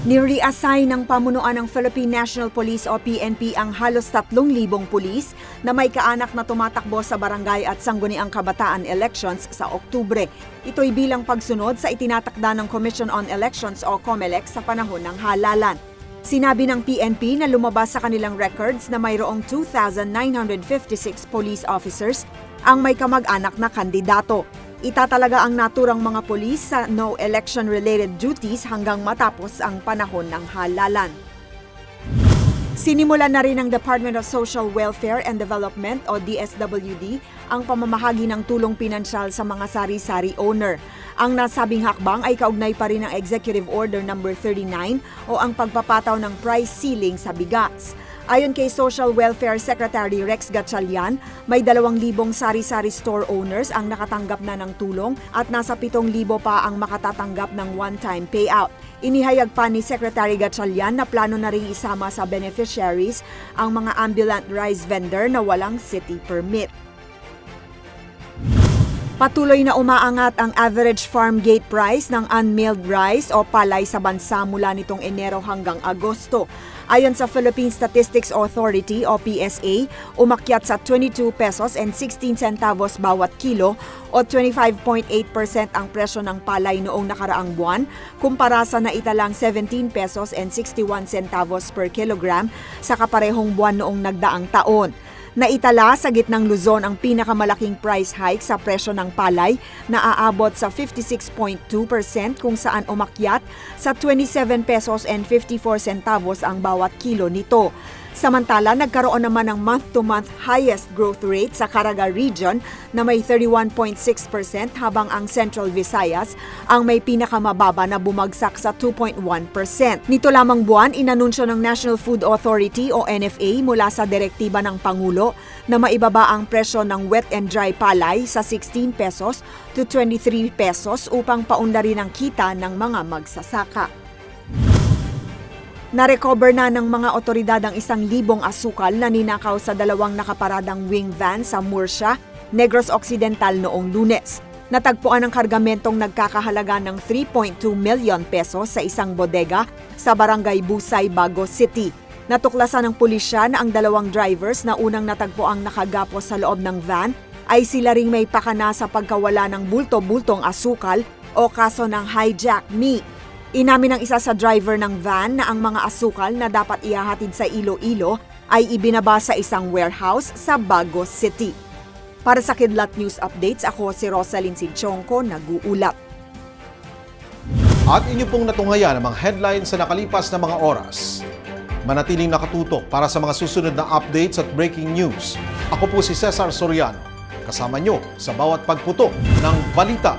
Ni-reassign ng pamunuan ng Philippine National Police o PNP ang halos 3,000 pulis na may kaanak na tumatakbo sa barangay at sangguniang kabataan elections sa Oktubre. Ito'y bilang pagsunod sa itinatakda ng Commission on Elections o COMELEC sa panahon ng halalan. Sinabi ng PNP na lumabas sa kanilang records na mayroong 2,956 police officers ang may kamag-anak na kandidato. Itatalaga ang naturang mga polis sa no election-related duties hanggang matapos ang panahon ng halalan. Sinimulan na rin ng Department of Social Welfare and Development o DSWD ang pamamahagi ng tulong pinansyal sa mga sari-sari owner. Ang nasabing hakbang ay kaugnay pa rin ng Executive Order No. 39 o ang pagpapataw ng price ceiling sa bigas. Ayon kay Social Welfare Secretary Rex Gatchalian, may 2,000 sari-sari store owners ang nakatanggap na ng tulong at nasa 7,000 pa ang makatatanggap ng one-time payout. Inihayag pa ni Secretary Gatchalian na plano na ring isama sa beneficiaries ang mga ambulant rice vendor na walang city permit. Patuloy na umaangat ang average farm gate price ng unmilled rice o palay sa bansa mula nitong Enero hanggang Agosto. Ayon sa Philippine Statistics Authority o PSA, umakyat sa 22 pesos and 16 centavos bawat kilo o 25.8% ang presyo ng palay noong nakaraang buwan kumpara sa naitalang 17 pesos and 61 centavos per kilogram sa kaparehong buwan noong nagdaang taon. Naitala sa gitnang Luzon ang pinakamalaking price hike sa presyo ng palay na aabot sa 56.2% kung saan umakyat sa 27 pesos and 54 centavos ang bawat kilo nito. Samantala, nagkaroon naman ng month-to-month highest growth rate sa Caraga region na may 31.6% habang ang Central Visayas ang may pinakamababa na bumagsak sa 2.1%. Nito lamang buwan, inanunsyo ng National Food Authority o NFA mula sa direktiba ng Pangulo na maibaba ang presyo ng wet and dry palay sa 16 pesos to 23 pesos upang paundarin ang kita ng mga magsasaka. Narecover na ng mga otoridad ang isang libong asukal na ninakaw sa dalawang nakaparadang wing van sa Murcia, Negros Occidental noong lunes. Natagpuan ang kargamentong nagkakahalaga ng 3.2 million pesos sa isang bodega sa barangay Busay, Bago City. Natuklasan ng pulisya na ang dalawang drivers na unang natagpuang nakagapos sa loob ng van ay sila ring may pakana sa pagkawala ng bulto-bultong asukal o kaso ng hijack me. Inamin ng isa sa driver ng van na ang mga asukal na dapat ihahatid sa Iloilo ay ibinaba sa isang warehouse sa Bago City. Para sa Kidlat News Updates, ako si Rosalyn Sinchonko, nag-uulat. at inyo pong natungayan ang mga headlines sa nakalipas na mga oras. Manatiling nakatutok para sa mga susunod na updates at breaking news. Ako po si Cesar Soriano, kasama nyo sa bawat pagputok ng balita.